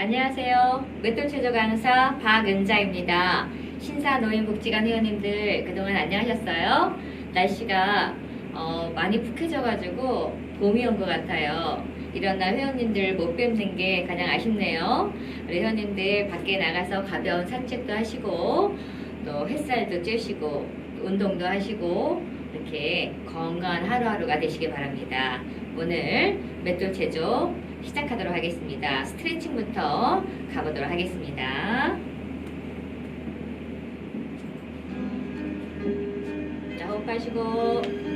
안녕하세요. 맷돌체조 강사 박은자입니다. 신사 노인복지관 회원님들 그동안 안녕하셨어요? 날씨가 어, 많이 푹해져가지고 봄이 온 것 같아요. 이런 날 회원님들 못 뵙는 게 가장 아쉽네요. 우리 회원님들 밖에 나가서 가벼운 산책도 하시고 또 햇살도 쬐시고 또 운동도 하시고 이렇게 건강한 하루하루가 되시길 바랍니다. 오늘 맷돌 체조 시작하도록 하겠습니다. 스트레칭부터 가보도록 하겠습니다. 자, 호흡하시고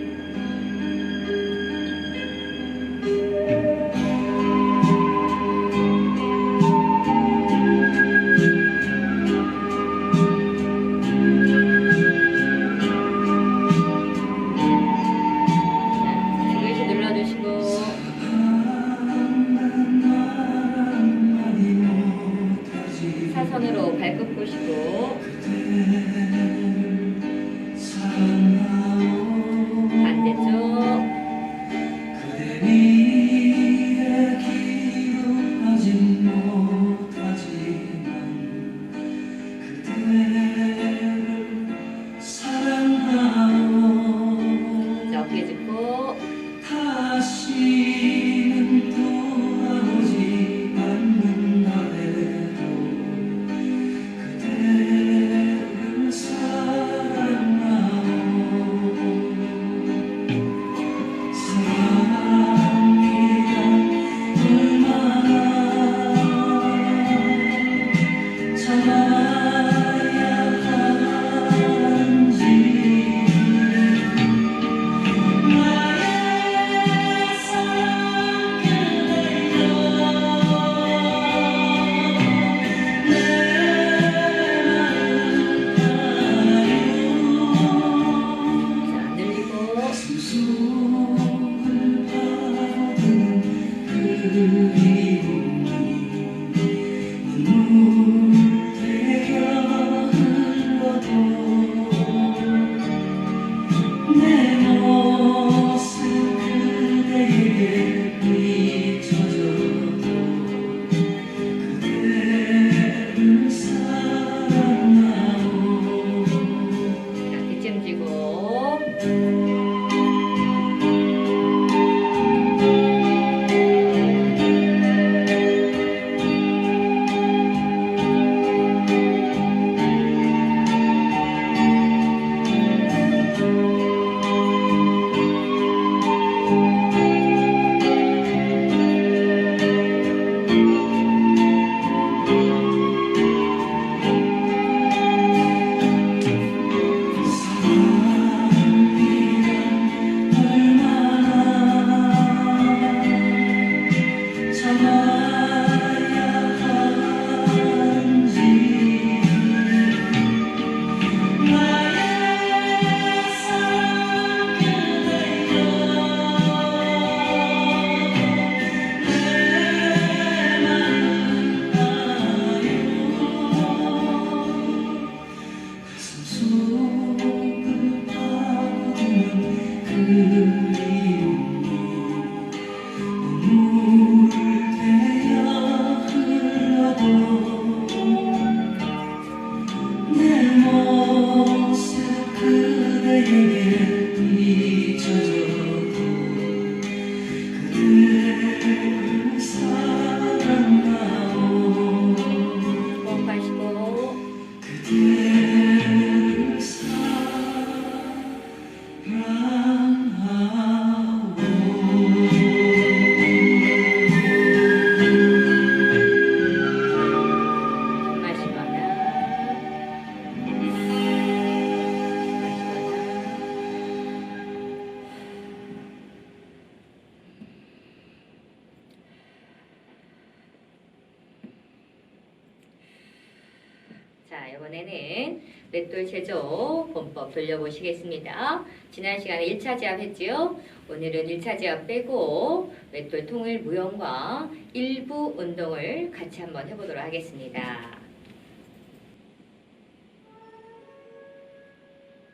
자, 이번에는 맷돌 제조 본법 돌려보시겠습니다. 지난 시간에 1차 제압 했지요? 오늘은 1차 제압 빼고 맷돌 통일 무용과 일부 운동을 같이 한번 해보도록 하겠습니다.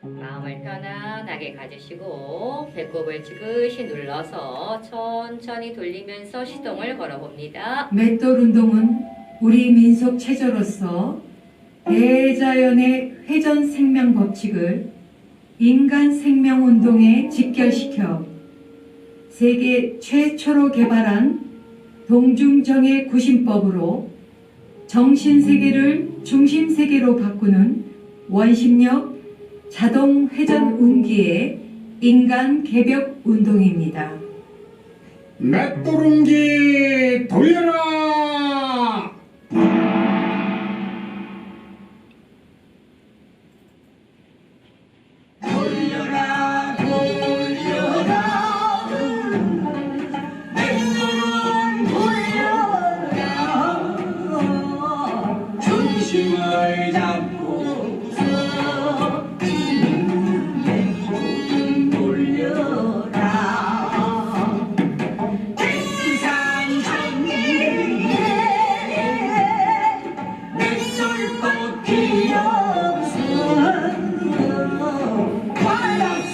마음을 편안하게 가지시고 배꼽을 지그시 눌러서 천천히 돌리면서 시동을 걸어봅니다. 맷돌 운동은 우리 민속 체조로서 대자연의 회전 생명 법칙을 인간 생명 운동에 직결시켜 세계 최초로 개발한 동중정의 구심법으로 정신 세계를 중심 세계로 바꾸는 원심력 자동 회전 운기의 인간 개벽 운동입니다. 맷도룽기 돌려라!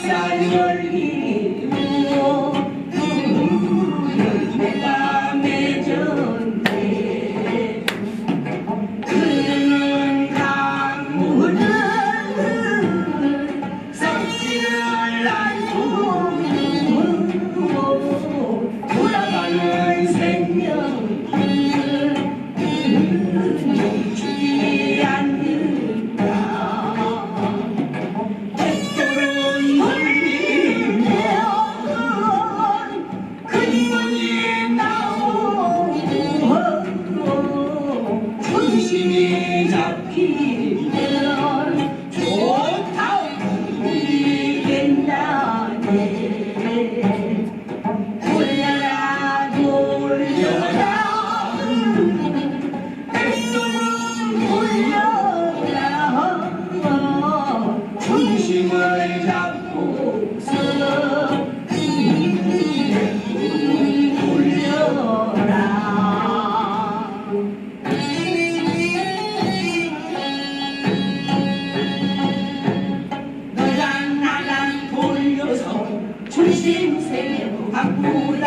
바 세계로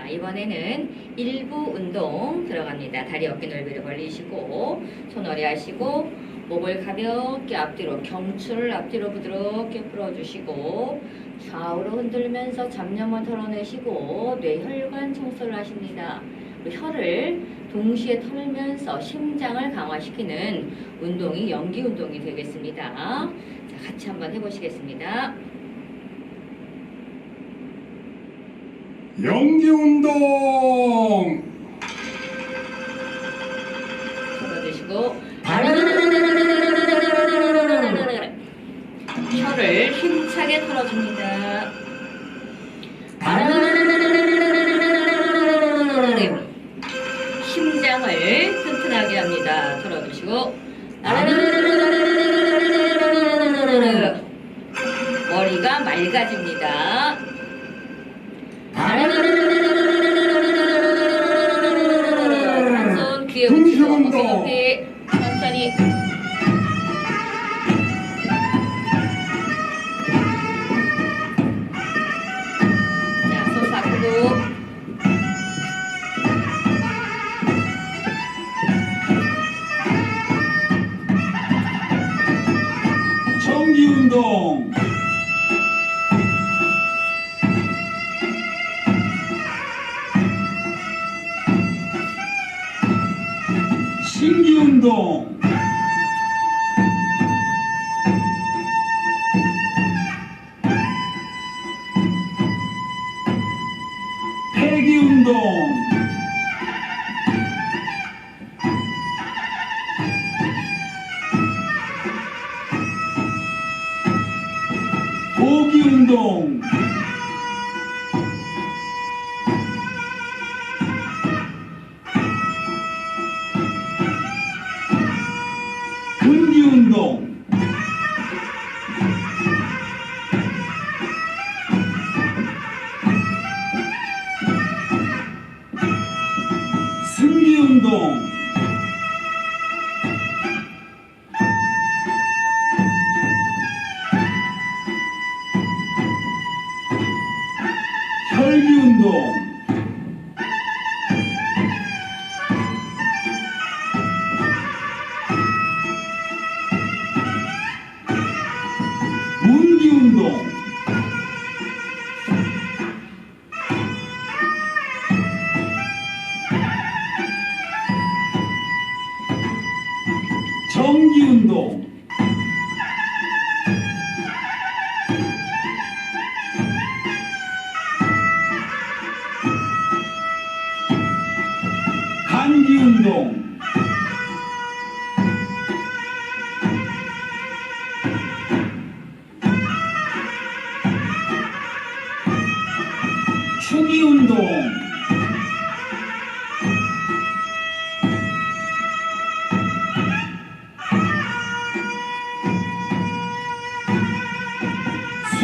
자, 이번에는 일부 운동 들어갑니다. 다리 어깨 넓이를 벌리시고 손 어리 하시고 목을 가볍게 앞뒤로 경추를 앞뒤로 부드럽게 풀어주시고 좌우로 흔들면서 잡념을 털어내시고 뇌혈관 청소를 하십니다. 혀를 동시에 털면서 심장을 강화시키는 운동이 연기 운동이 되겠습니다. 자, 같이 한번 해보시겠습니다. 연기운동! 털어주시고 혀를 힘차게 털어줍니다. 심장을 튼튼하게 합니다. 털어주시고 머리가 맑아집니다. 운동 보기운동 근기 운동. 승기운동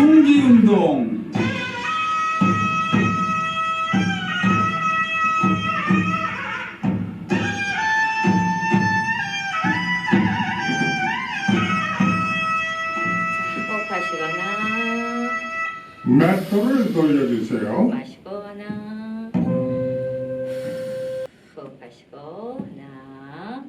숨기운동. 호흡하시거나. 매트를 돌려주세요. 마시거나. 호흡 하시고 하나.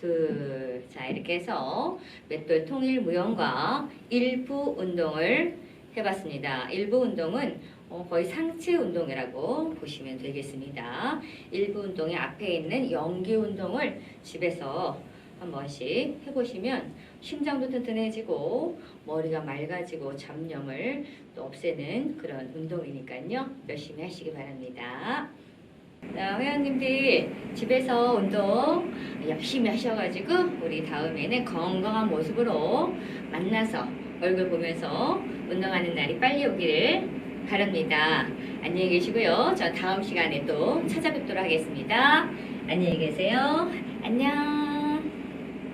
둘 자 이렇게 해서 맷돌 통일 무용과 일부 운동을 해봤습니다. 일부 운동은 어, 거의 상체 운동이라고 보시면 되겠습니다. 일부 운동의 앞에 있는 연기 운동을 집에서 한 번씩 해보시면 심장도 튼튼해지고 머리가 맑아지고 잡념을 또 없애는 그런 운동이니까요. 열심히 하시기 바랍니다. 자, 회원님들 집에서 운동 열심히 하셔가지고 우리 다음에는 건강한 모습으로 만나서 얼굴 보면서 운동하는 날이 빨리 오기를 바랍니다. 안녕히 계시고요. 저 다음 시간에 또 찾아뵙도록 하겠습니다. 안녕히 계세요. 안녕.